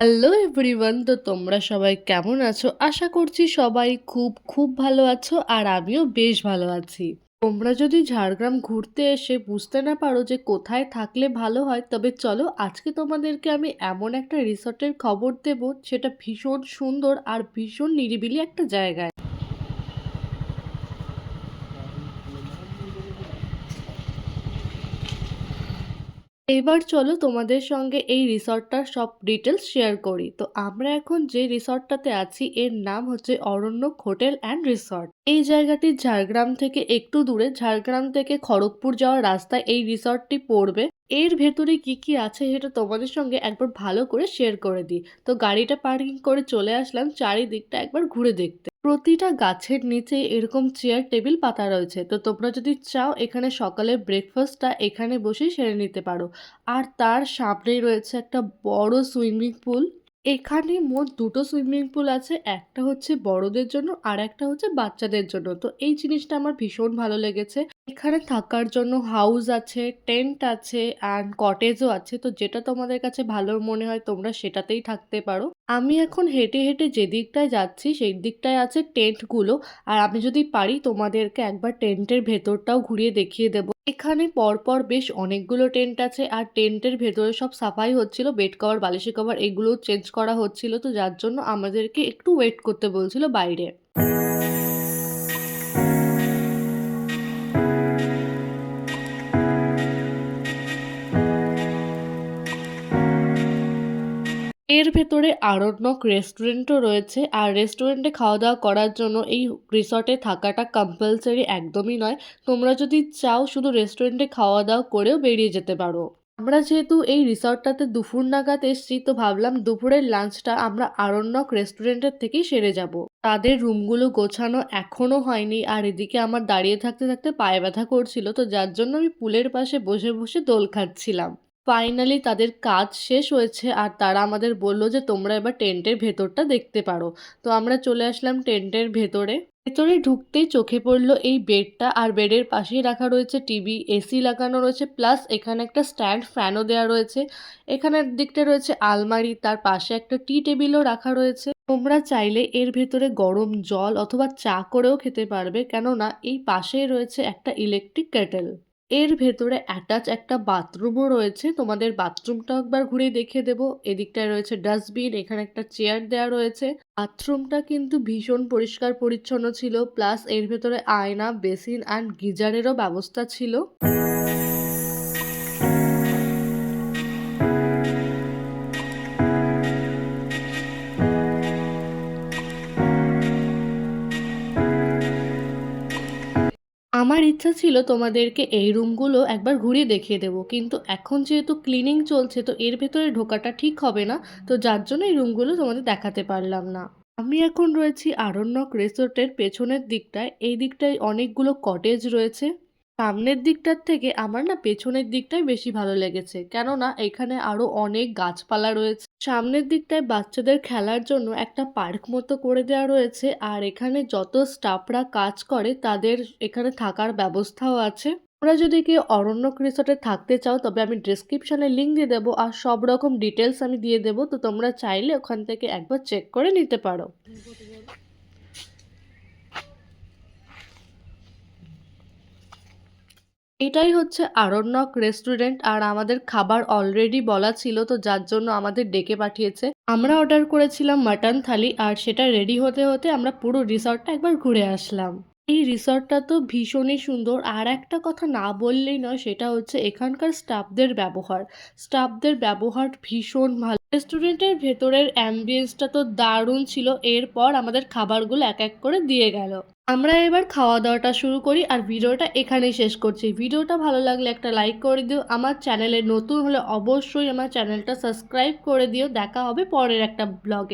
Hello everyone তো তোমরা সবাই কেমন আছো? আশা করছি সবাই খুব খুব ভালো আছো আর আমিও বেশ ভালো আছি। তোমরা যদি ঝাড়গ্রাম ঘুরতে এসে বুঝতে না পারো যে কোথায় থাকলে ভালো হয়, তবে চলো আজকে তোমাদেরকে আমি এমন একটা রিসর্টের খবর দেব, সেটা ভীষণ সুন্দর আর ভীষণ নিরিবিলি একটা জায়গায়। এবার চলো তোমাদের সঙ্গে এই রিসর্টটার সব ডিটেলস শেয়ার করি। তো আমরা এখন যে রিসর্টটাতে আছি, এর নাম হচ্ছে অরণ্যক হোটেল অ্যান্ড রিসর্ট এই জায়গাটি ঝাড়গ্রাম থেকে একটু দূরে। ঝাড়গ্রাম থেকে খড়গপুর যাওয়ার রাস্তায় এই রিসর্টটি পড়বে। এর ভেতরে কি কি আছে সেটা তোমাদের সঙ্গে একবার ভালো করে শেয়ার করে দিই। তো গাড়িটা পার্কিং করে চলে আসলাম, চারিদিকটা একবার ঘুরে দেখতে। প্রতিটা গাছের নিচে এরকম চেয়ার টেবিল পাতা রয়েছে। তো তোমরা যদি চাও, এখানে সকালের ব্রেকফাস্টটা এখানে বসে সেরে নিতে পারো। আর তার সামনেই রয়েছে একটা বড় সুইমিং পুল এখানে মোট দুটো সুইমিং পুল আছে, একটা হচ্ছে বড়দের জন্য আর একটা হচ্ছে বাচ্চাদের জন্য। তো এই জিনিসটা আমার ভীষণ ভালো লেগেছে। এখানে থাকার জন্য হাউস আছে টেন্ট আছে অ্যান্ড কটেজও আছে। তো যেটা তোমাদের কাছে ভালো মনে হয় তোমরা সেটাতেই থাকতে পারো। আমি এখন হেঁটে হেঁটে যে দিকটায় যাচ্ছি সেই দিকটায় আছে টেন্টগুলো আর আমি যদি পারি তোমাদেরকে একবার টেন্টের ভেতরটাও ঘুরিয়ে দেখিয়ে দেবো। এখানে পরপর বেশ অনেকগুলো টেন্ট আছে আর টেন্টের ভেতরে সব সাফাই হচ্ছিল বেড কভার বালিশি কভার এগুলো চেঞ্জ করা হচ্ছিল। তো যার জন্য আমাদেরকে একটু ওয়েট করতে বলছিল বাইরে। এর ভেতরে আরণ্যক রেস্টুরেন্টও রয়েছে। আর রেস্টুরেন্টে খাওয়া দাওয়া করার জন্য এই রিসর্টে থাকাটা কম্পালসারি একদমই নয়। তোমরা যদি চাও শুধু রেস্টুরেন্টে খাওয়া দাওয়া করেও বেরিয়ে যেতে পারো। আমরা যেহেতু এই রিসর্টটাতে দুপুর নাগাদ এসেছি, তো ভাবলাম দুপুরের লাঞ্চটা আমরা আরণ্যক রেস্টুরেন্টের থেকেই সেরে যাব। তাদের রুমগুলো গোছানো এখনও হয়নি। আর এদিকে আমার দাঁড়িয়ে থাকতে থাকতে পায়ে ব্যথা করছিল, তো যার জন্য আমি পুলের পাশে বসে বসে দোল খাচ্ছিলাম। ফাইনালি তাদের কাজ শেষ হয়েছে আর তারা আমাদের বলল যে, তোমরা এবার টেন্টের ভেতরটা দেখতে পারো। তো আমরা চলে আসলাম টেন্টের ভেতরে। ভেতরে ঢুকতেই চোখে পড়ল এই বেডটা আর বেডের পাশেই রাখা রয়েছে টিভি, এসি লাগানো রয়েছে, প্লাস এখানে একটা স্ট্যান্ড ফ্যানও দেওয়া রয়েছে। এখানের দিকটা রয়েছে আলমারি, তার পাশে একটা টি টেবিলও রাখা রয়েছে। তোমরা চাইলে এর ভেতরে গরম জল অথবা চা করেও খেতে পারবে, কেননা এই পাশেই রয়েছে একটা ইলেকট্রিক কেটেল এর ভেতরে অ্যাটাচ একটা বাথরুমও রয়েছে। তোমাদের বাথরুমটা একবার ঘুরে দেখিয়ে দেবো। এদিকটায় রয়েছে ডাস্টবিন এখানে একটা চেয়ার দেওয়া রয়েছে। বাথরুমটা কিন্তু ভীষণ পরিষ্কার পরিচ্ছন্ন ছিল প্লাস এর ভেতরে আয়না বেসিন অ্যান্ড গিজারেরও ব্যবস্থা ছিল। আমার ইচ্ছা ছিল তোমাদেরকে এই রুমগুলো একবার ঘুরিয়ে দেখিয়ে দেব, কিন্তু এখন যেহেতু ক্লিনিং চলছে, তো এর ভেতরে ঢোকাটা ঠিক হবে না, তো যার জন্য এই রুমগুলো তোমাদের দেখাতে পারলাম না। আমি এখন রয়েছি আরণ্যক রিসোর্টের পেছনের দিকটায়, এই দিকটায় অনেকগুলো কটেজ রয়েছে। সামনের দিকটার থেকে আমার না পেছনের দিকটাই বেশি ভালো লেগেছে। কেননা এখানে আরও অনেক গাছপালা রয়েছে। সামনের দিকটায় বাচ্চাদের খেলার জন্য একটা পার্ক মতো করে দেওয়া রয়েছে আর এখানে যত স্টাফরা কাজ করে তাদের এখানে থাকার ব্যবস্থাও আছে। তোমরা যদি কেউ অরণ্যক রিসোর্টে থাকতে চাও তবে আমি ডিসক্রিপশানে লিঙ্ক দিয়ে দেবো আর সব রকম ডিটেলস আমি দিয়ে দেবো। তো তোমরা চাইলে ওখান থেকে একবার চেক করে নিতে পারো। এটাই হচ্ছে আরণ্যক রেস্টুরেন্ট আর আমাদের খাবার অলরেডি বলা ছিল, তো যার জন্য আমাদের ডেকে পাঠিয়েছে। আমরা অর্ডার করেছিলাম মাটন থালি আর সেটা রেডি হতে হতে আমরা পুরো রিসর্টটা একবার ঘুরে আসলাম। এই রিসর্টটা তো ভীষণই সুন্দর, আর একটা কথা না বললেই নয়, সেটা হচ্ছে এখানকার স্টাফদের ব্যবহার। স্টাফদের ব্যবহার ভীষণ ভালো। রেস্টুরেন্টের ভেতরের অ্যাম্বিয়েন্সটা তো দারুণ ছিল, এরপর আমাদের খাবারগুলো এক এক করে দিয়ে গেল। আমরা এবার খাওয়া দাওয়াটা শুরু করি আর ভিডিওটা এখানেই শেষ করছি। ভিডিওটা ভালো লাগলে একটা লাইক করে দিও। আমার চ্যানেলে নতুন হলে অবশ্যই আমার চ্যানেলটা সাবস্ক্রাইব করে দিও। দেখা হবে পরের একটা ব্লগে